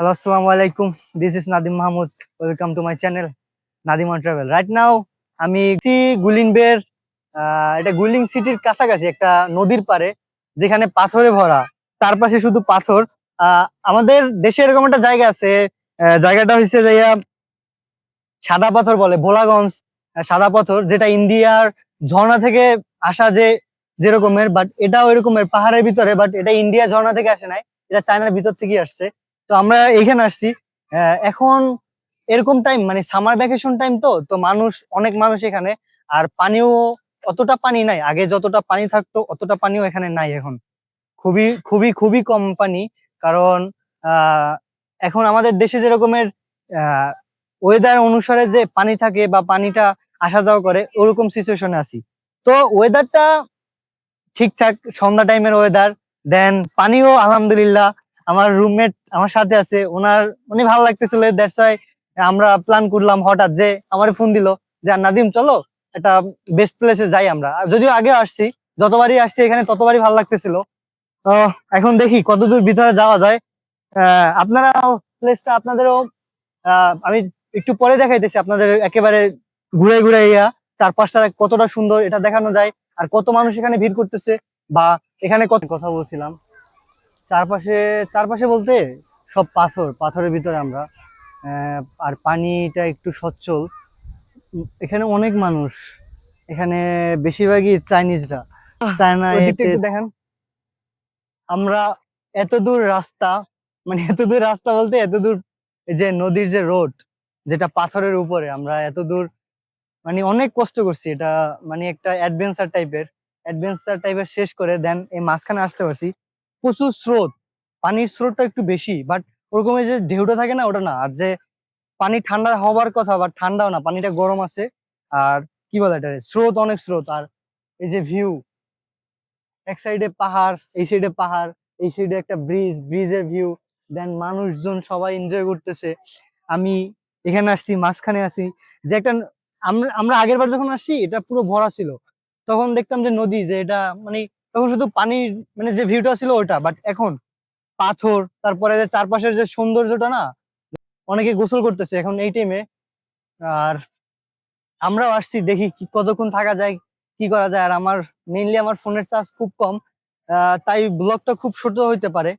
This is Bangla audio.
হ্যালো আসসালামু আলাইকুম this is Nadim Mahmud welcome to my channel Nadima travel right now আমি একটি গুলিন বের আহ, এটা গুলিং সিটির কাছাকাছি একটা নদীর পারে যেখানে পাথরে ভরা। তার পাশে শুধু পাথর। আমাদের দেশে এরকম একটা জায়গা আছে জায়গাটা হচ্ছে যাইয়া সাদা পাথর বলে ভোলাগঞ্জ সাদা পাথর যেটা ইন্ডিয়ার ঝর্ণা থেকে আসা যে যেরকমের বাট এটা ওই রকমের পাহাড়ের ভিতরে বাট এটা ইন্ডিয়া ঝর্ণা থেকে আসে নাই এটা চায়নার ভিতর থেকেই আসছে। তো আমরা এখানে আসছি। এখন এরকম টাইম মানে সামার ভ্যাকেশন টাইম তো তো মানুষ, অনেক মানুষ এখানে, আর পানিও অতটা পানি নাই। আগে যতটা পানি থাকতো, অতটা পানিও এখানে নাই এখন। খুবই খুবই খুবই কম পানি, কারণ এখন আমাদের দেশে যেরকমের ওয়েদার অনুসারে যে পানি থাকে বা পানিটা আসা যাওয়া করে, ওরকম সিচুয়েশনে আছি। তো ওয়েদারটা ঠিকঠাক, সন্ধ্যা টাইমের ওয়েদার দেন পানিও আলহামদুলিল্লাহ আমার রুমমেট আমার সাথে আছে, ওনার, উনি ভালো লাগতেছিল দ্যাটস ওয়াই আমরা প্ল্যান করলাম হঠাৎ যে আমার ফোন দিল যে, নাদিম, চলো একটা বেস্ট প্লেসে যাই আমরা। যদিও আগে আসছি, যতবারই আসছি এখানে ততবারই ভালো লাগতেছিল। তো এখন দেখি কতদূর ভিতরে যাওয়া যায়। আপনারা প্লেসটা আপনাদেরও আমি একটু পরে দেখাইতেছি, আপনাদের একেবারে ঘুরে ঘুরে ইয়া, চারপাশটা কতটা সুন্দর এটা দেখানো যায়, আর কত মানুষ এখানে ভিড় করতেছে, বা এখানে কত কথা বলছিলাম। চারপাশে চারপাশে বলতে সব পাথর পাথরের ভিতরে আমরা। আর পানিটা একটু সচ্ছল। এখানে অনেক মানুষ। এখানে বেশিরভাগই চাইনিজরা। চায়না দেখান। আমরা এত দূর রাস্তা মানে এত দূর রাস্তা বলতে এত দূর যে নদীর যে রোড যেটা পাথরের উপরে আমরা এত দূর মানে অনেক কষ্ট করছি এটা মানে একটা অ্যাডভেঞ্চার টাইপের অ্যাডভেঞ্চার টাইপের শেষ করে দেন এই মাঝখানে আসতে পারছি। প্রচুর স্রোত। পানির স্রোতটা একটু বেশি বাট ওরকম যে ঢেউটা থাকে না, ওটা না। আর যে পানি ঠান্ডা হবার কথা বাট ঠান্ডাও না, পানিটা গরম আছে। আর কি বলে এটা স্রোত, অনেক স্রোত। আর এই যে ভিউ এক সাইডে পাহাড়, এই সাইডে পাহাড়, এই সাইডে একটা ব্রিজ ব্রিজের ভিউ দেন মানুষজন সবাই এনজয় করতেছে। আমি এখানে আসছি, মাঝখানে আসি। যে একটা, আমরা আমরা আগের বার যখন আসছি, এটা পুরো ভরা ছিল। তখন দেখতাম যে নদী, যে এটা মানে তখন শুধু পানির মানে যে ভিউটা ছিল ওটা বাট এখন পাথর, তারপরে যে চারপাশের যে সৌন্দর্যটা না, অনেকে গোসল করতেছে এখন এই টাইমে আর আমরাও আসছি, দেখি কি, কতক্ষণ থাকা যায়, কি করা যায়। আর আমার মেইনলি আমার ফোনের চার্জ খুব কম। তাই ব্লগটা খুব ছোট হইতে পারে।